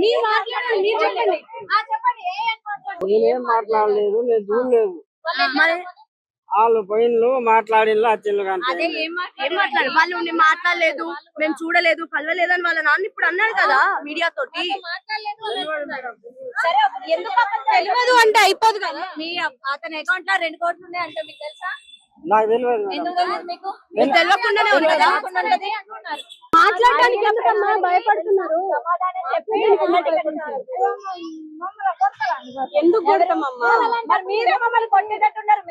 మీరు మాట్లాడండి మీరు చెప్పండి. నేనేం మాట్లాడలేదు నేను చూడలేదు. వాళ్ళు పోయిన్లు మాట్లాడిన్లు వచ్చిండ్లు అదే ఏం మాట్లాడారు వాళ్ళు నేను మాట్లాడలేదు మేము చూడలేదు కలవలేదు అని వాళ్ళ నాన్న ఇప్పుడు అన్నాడు కదా మీడియా తోటి సరే ఎందుకు తెలియదు అంటే అయిపోదు కదా. మీ అతని అకౌంట్లో రెండు కోట్లు ఉన్నాయి అంటే మీకు తెలుసా? నాకు. మాట్లాడడానికి ఎందుకమ్మా భయపడుతున్నారు? ఎందుకు కొడతామమ్మా? మరి మమ్మల్ని కొట్టేటట్టున్నారు.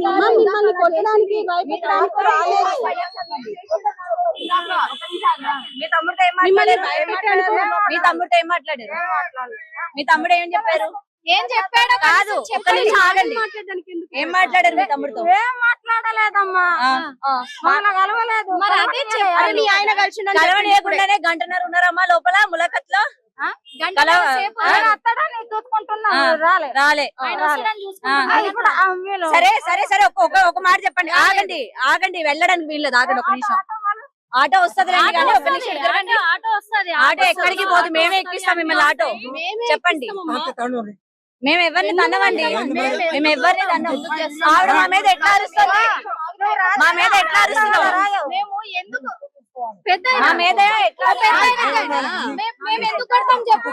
మిమ్మల్ని కొట్టడానికి భయపెట్టడానికి రాలేదు. మీ తమ్ముడితో ఏం మాట్లాడారు మీ తమ్ముడితో ఏం మాట్లాడారు? మీ తమ్ముడు ఏం చెప్పారు? ఏం చెప్పాడు? కాదు ఏం మాట్లాడారు మీ తమ్ముడితో? మాట్లాడలేదమ్మా. ఆ, ఆ. మన కలవలేదు. మరి అదే చెప్పాలి మీ ఆయన కలిసి కలవనీయకుండా గంటన్నర ఉన్నారమ్మా లోపల ఆ. సరే సరే సరే. ఒక ఒక- మాట చెప్పండి. ఆగండి. ఆగండి. వెళ్ళడానికి వీల్లేదు. ఆగండి. ఒక నిమిషం. ఆటో వస్తది. ఆటో ఎక్కడికి పోదు. మేమే ఎక్కిస్తాం మిమ్మల్ని ఆటో. చెప్పండి. మేము ఎవరిని తన్నవండి మేము ఎవరిని తన్నం ఆవిడ మా మీద ఎట్లా అరుస్తుంది? మా మీద ఎట్లా పెద్ద మా మీద ఎట్లా మేము ఎందుకు కడతాం చెప్పు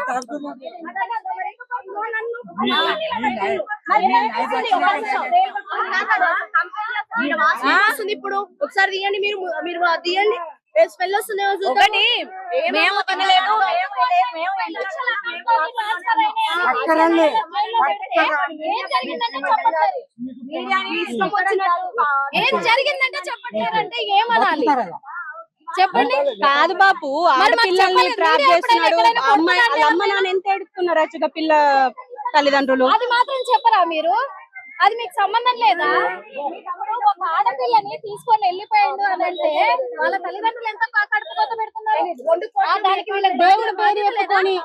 ఇప్పుడు ఒకసారి తీయండి మీరు మీరు తీయండి. స్మెల్ వస్తుంది ఒకటి మేము తినలేదు ఏం జరిగిందంటే చెప్పట్లేరంటే ఏమనాలి చెప్పండి. కాదు బాపు ఆడపిల్లల్ని చెప్పలేదు. ట్రాప్ చేస్తున్నాడు అమ్మాయి? అమ్మ నాన్న ఎంత ఎడుతున్నారు అచ్చగా పిల్ల తల్లిదండ్రులు? అది మాత్రం చెప్పరా మీరు? అది మీకు సంబంధం లేదా? ఒక ఆడపిల్లని తీసుకొని వెళ్ళిపోయిండు అని అంటే వాళ్ళ తల్లిదండ్రులు ఎంత కడుపుకోత పెడుతున్నారు? దానికి వీళ్ళ దేవుడు పేరు చెప్పుకొని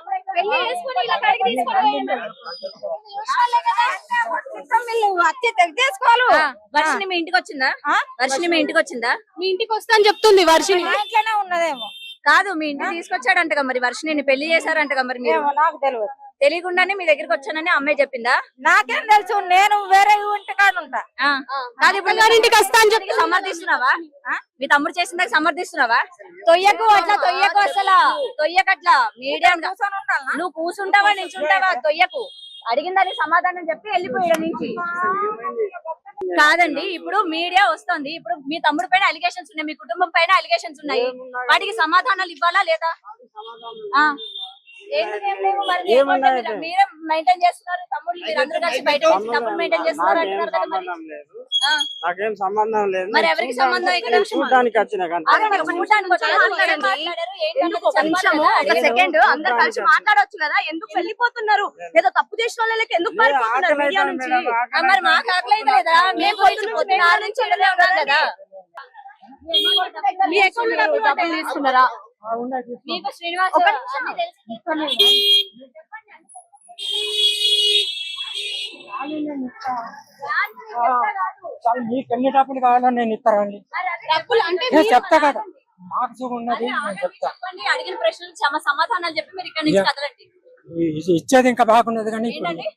వర్షిని మీ ఇంటికి వచ్చిందా? వర్షిని మీ ఇంటికి వచ్చిందా? మీ ఇంటికి వస్తా అని చెప్తుంది వర్షిని ఇంట్లోనే ఉన్నదేమో. కాదు మీ ఇంటికి తీసుకొచ్చాడంటగా మరి వర్షిని పెళ్ళి చేశారంటగా మరి మీరు? నాకు తెలియదు తెలియకుండానే మీ దగ్గరికి వచ్చానని అమ్మాయి చెప్పిందా? నాకేం తెలుసు నేను వేరే ఇంటి కాడ ఉంటా. ఆ. కాదు ఇప్పుడు గారింటికి వస్తా అని దానికి సమర్థిస్తున్నావా? మీ తమ్ముడు చేసిన దానికి సమర్థిస్తున్నావా? తొయ్యకు అట్లా తొయ్యకు అసలు. తొయ్యకు అట్లా మీడియా నువ్వు కూసుంటావా నించుంటావా తొయ్యకు. అడిగిన దానికి సమాధానం చెప్పి వెళ్ళిపోయాడు నుంచి. కాదండి ఇప్పుడు మీడియా వస్తుంది. ఇప్పుడు మీ తమ్ముడు పైన అలిగేషన్స్ ఉన్నాయి మీ కుటుంబం పైన అలిగేషన్స్ ఉన్నాయి. వాటికి సమాధానాలు ఇవ్వాలా లేదా? మరి? మెయింటైన్ చేస్తున్నారు తమ్ముడు మీరు అందరూ కలిసి బయట తమ్ముడు మెయింటైన్ చేస్తున్నారు. అంటున్నారు కదా మరి. నాకేం సంబంధం లేదు. మరి నేను ఎవరికి చూడ్డానికి- వచ్చిన సెకండ్. అందరు కలిసి మాట్లాడొచ్చు కదా. ఎందుకు వెళ్ళిపోతున్నారు? ఏదో తప్పు చేసిన వాళ్ళకి ఎందుకు మరి మాకు ఆకలి అయితే లేదా? మేము నుంచి ఉన్నాం కదా. మీ అకౌంట్ డబ్బులు డబ్బులు తీసుకున్నారా? మీకు శ్రీనివాస్ చాలా మీకు ఎన్ని డబ్బులు కావాలో నేను ఇస్తారండి డబ్బులు అంటే నేను చెప్తా కదా మాకు సుఖం ఉన్నది నేను చెప్తా చెప్పండి అడిగిన ప్రశ్నలకు సమ- సమాధానాలు చెప్పి మీరు ఇక్కడ నుంచి యా. కదలండి ఈ- ఈ- ఇచ్చేది ఇంకా బాగున్నది కానీ ఇప్పుడు ఏంటండి?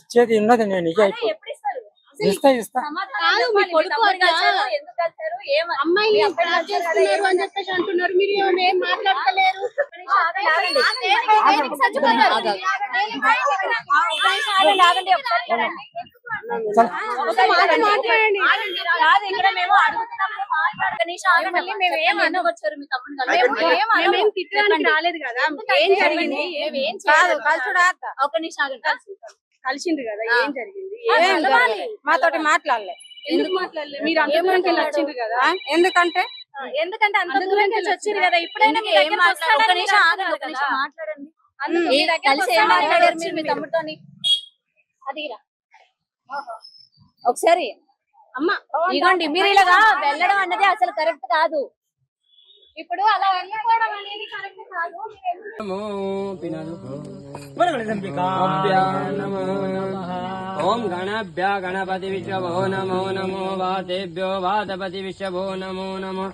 ఇచ్చేది ఉన్నది నేను ఇక అదే ఎప్పుడు ఇస్తారు ఇస్తా ఇస్తా సమాధానం కాదు, మీ చెప్పాలి. మీ కొడుకు తమ్ముడు అట్లా- కలిశారు, ఎందుకు కలిశారు ఏం అమ్మాయిని మీ అబ్బాయి ట్రాప్ చేస్తున్నారు అని చెప్పేసి అంటున్నారు మీరు ఏం మాట్లాడతలేరు ఆగండి, ఆగండి. దేనికి- దేనికి చచ్చిపోతారు? ఆగండి. దేనికి- ఆగండి, ఆగండి, ఒకసారి వినండి. ఒక మాట మాట్లాడండి కాదు ఇక్కడ మేము అడుగుతున్నాము మాట్లాడు. ఒక నిమిషం ఆగండి. మళ్ళీ మేము రాలేదు కదా. ఏం జరిగింది? మేమేం కాదు చేయలేదు. కలుసుడా ఒక నిమిషం ఆగండి. కలిసింది కదా ఏం జరిగింది? ఏం ఏం జరగలేదు. మాతోటి మాట్లాడలే. ఎందుకు మాట్లాడలేదు మీరు అంత దూరం వెళ్ళి వచ్చిండ్రు కదా? ఎందుకంటే? ఎందుకంటే అంత దూరం వచ్చారు కదా. ఇప్పుడైనా మీ దగ్గరికి వస్తాడని ఒక నిమిషం ఆగండి ఒక నిమిషం మాట్లాడండి. ఏ కలిసి ఏం మాట్లాడారు మీరు మీ తమ్ముడితోని? అది ఇరా. ఒకసారి అమ్మ ఇదిగోండి మీరు ఇలాగా వెళ్ళడం అన్నది అసలు కరెక్ట్ కాదు. ఇప్పుడు అలా వెళ్ళిపోవడం అనేది కరెక్ట్ కాదు. ఓం గణభ్య గణపతి విశ్వభో నమో నమో వాతేభ్యో వాతపతి విశ్వభో నమో నమో.